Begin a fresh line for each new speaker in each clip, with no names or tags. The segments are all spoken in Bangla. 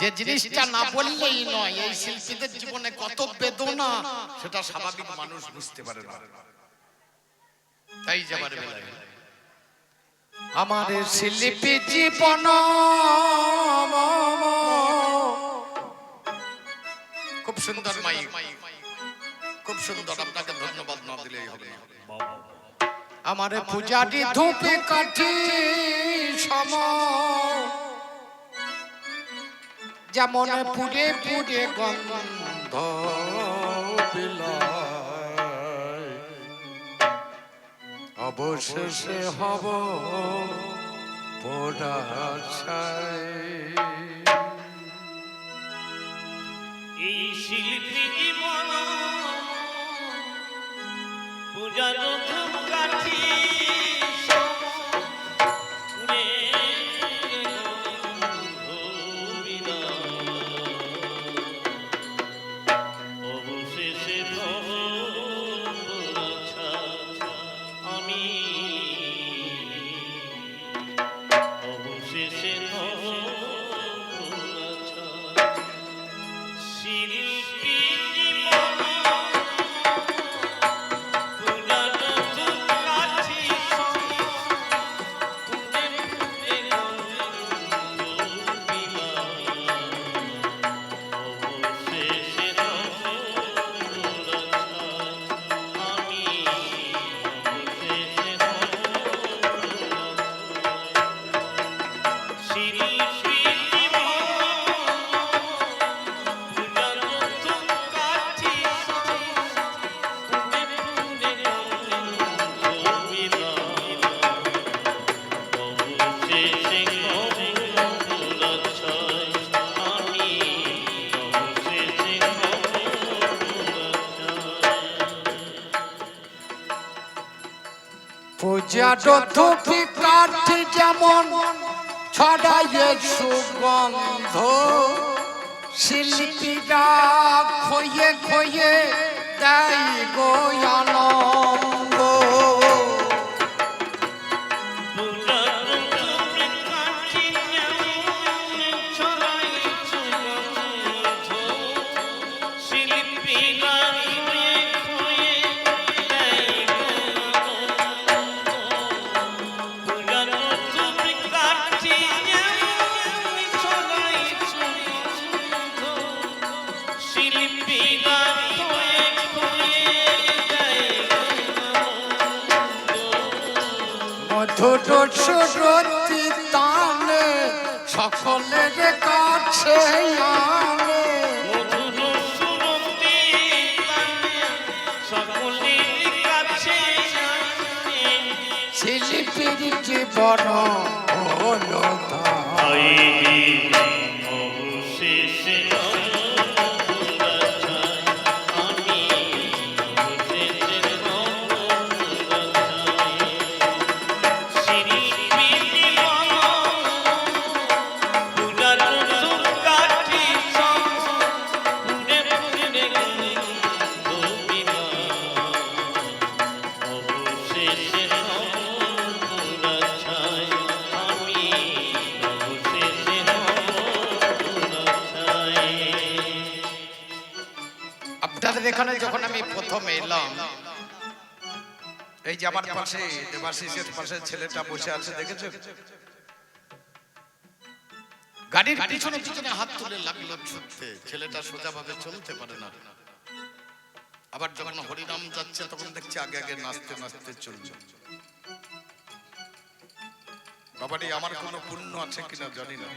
যে জিনিসটা না বললেই নয় এই শিল্পীদের জীবনে কত বেদনা সেটা স্বাভাবিক মানুষ বুঝতে পারে না। তাই যাবার বেলায়। আমার শিল্পী জীবন খুব সুন্দর মাইক। খুব সুন্দর আপনাকে ধন্যবাদ না দিলেই হবে। আমার পূজাটি ধূপে কাঠি সম যেমন পুড়ে পুড়ে গন্ধ। অবশেষে হব পোড়া ছাই
এই শিল্পী জীবন পূজার শিল্পী ধূপি কাঠি
যেমন ছড়াইয়ে সুগন্ধ। শিল্পীরা খয়ে খয়ে দেয় গো মধুর ছোট তানে সকলের কাছে। শিল্পীর জীবন হলো তাই। যে আমার পাশে দেবাশিসের পাশে ছেলেটা বসে আছে দেখেছ? গাড়ির পিছনে পিছনে হাত তুলে লাগল ছুটতে। ছেলেটা সোজাভাবে চলতে পারে না। আবার যখন হরিনাম যাচ্ছে তখন দেখছি আগে আগে নাচতে নাচতে চলছে। বাবারি আমার কোনো পুণ্য আছে কিনা জানি না।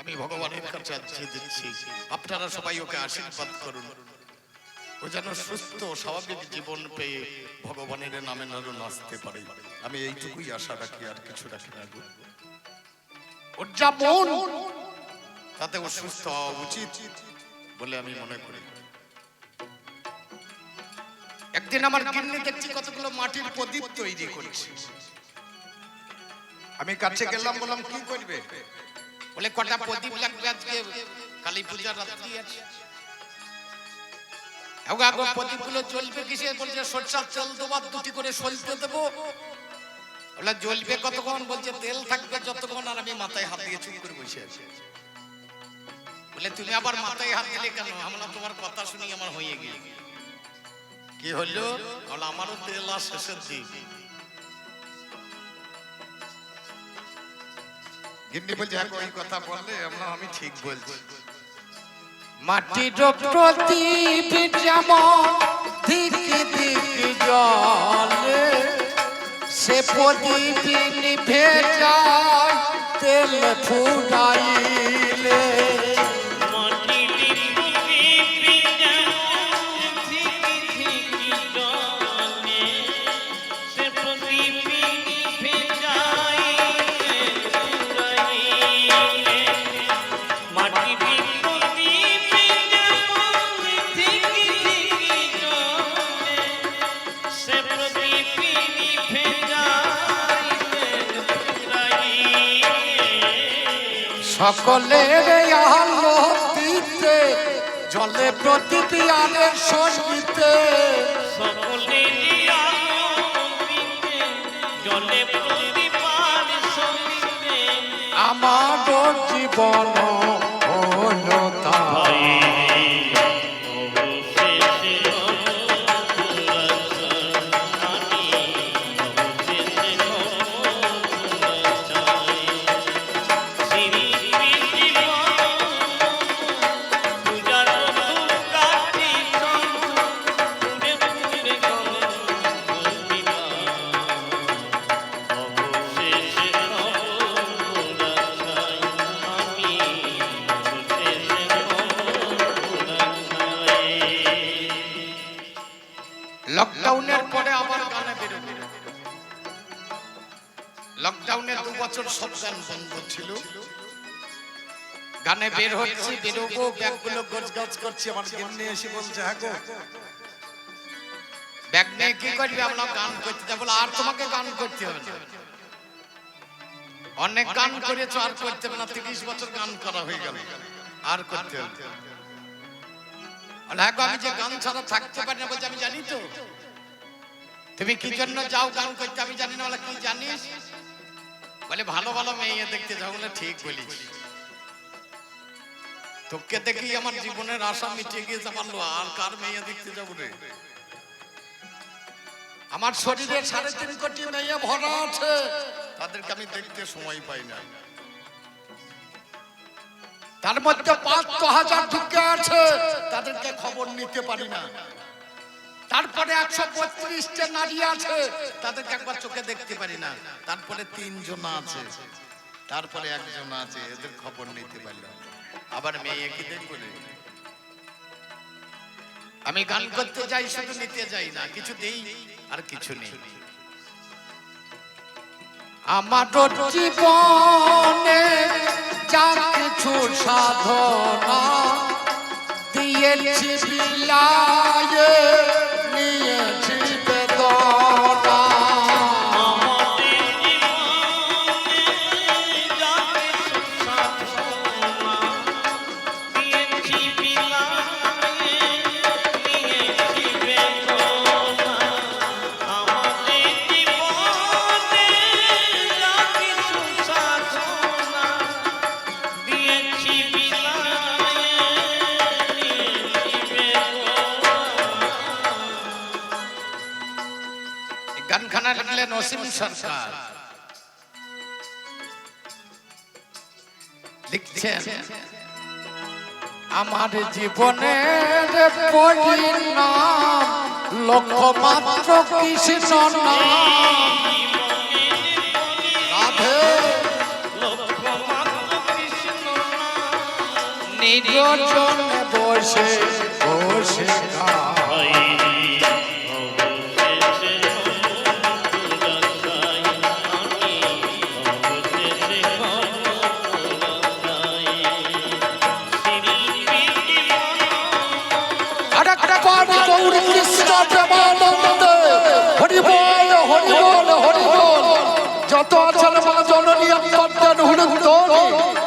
আমি ভগবানের কাছে দিচ্ছি। আপনারা সবাই ওকে আশীর্বাদ করুন। ও যেন সুস্থ স্বাভাবিক জীবন পেয়ে ভগবানের নামে যেন নাচতে পারে। আমি এইটুকুই আশা রাখি, আর কিছু রাখি না। ওর যা মন, তাতে ও সুস্থ হওয়া উচিত বলে আমি মনে করি। একদিন আমার গিন্নি দেখছি কতগুলো মাটির প্রদীপ তৈরি করছে। আমি কাছে গেলাম, বললাম, কি করবে? বলে, কটা প্রদীপ লাগবে আজকে? কালী পূজার রাত্রি আছে। আগো প্রদীপগুলো জ্বলবে কিসে? বলছে সরষার তেল দুটি করে সলতে দেবো। জ্বলবে কতক্ষণ? বলছে তেল থাকবে যতক্ষণ আর আমি মাথায় হাত দিয়ে চুপ করে বসে আছি। বলে তুমি আবার মাথায় হাত দিলে কেন? আমরা তোমার কথা শুনি আমার হয়ে গিয়ে। কি হলো? বলে আমারও তেল আর শেষের দিক গিন্নি বলছে কথা বললে আমরা আমি ঠিক বলছি।
মাটির প্রদীপ যেমন দিক দিক জলে সে প্রদীপ নিভে যায় তেল ফুরাইলে সকলের আলো দিতে জলে প্রদীপ আলের সঙ্গীতে
সকলেরই জলে প্রদীপার সঙ্গীতে
আমার জীবন
লকডাউনের পরে আবার গানে বেরোবে। লকডাউনে দু বছর সব গান বন্ধ ছিল। গানে বের হচ্ছে, বেরোবো, ব্যাগগুলো গোছ গাছ করছি আমার গিন্নি এসে বলছে হ্যাঁ গো। ব্যাগ নিয়ে কি করবি? আমরা গান করতে যাব। আর তোমাকে গান করতে হবে অনেক গান করেছ, আর করতে হবে না। তিরিশ বছর গান করা হয়ে গেল। আর করতে হবে বলে, ভালো ভালো মেয়ে দেখতে যাও বলে ঠিক বলিস তোকে দেখি আমার জীবনের আশা মিটিয়ে গিয়েছে আর কার মেয়ে দেখতে যাব রে? আমার শরীরে সাড়ে তিন কোটি মেয়ে ভরা আছে তাদেরকে আমি দেখতে সময় পাই না। তার মধ্যে পাঁচ ছ হাজার ঢুকে আছে। তাদেরকে খবর নিতে পারি না। তারপরে একশো বত্রিশটা নারী আছে। তাদেরকে একবার চোখে দেখতে পারি না। তারপরে তিনজন আছে। তারপরে একজন আছে, এদের খবর নিতে পারলাম আবার মেয়ে কি দেখব? আমি গান করতে যাই, শুধু নিতে যাই না, কিছু দেই আর কিছু নেই।
আমার জীবনে সাধনা দিয়েছি বিলায়ে
অসীম সরকার। লিখছেন
আমার জীবনের পরিণাম লক্ষ্য মাত্র কৃষ্ণ নাম। নির্জনে বসে বসে গায়। আছেন মা জননী অত্যন্ত হুড়ুদ্ধরি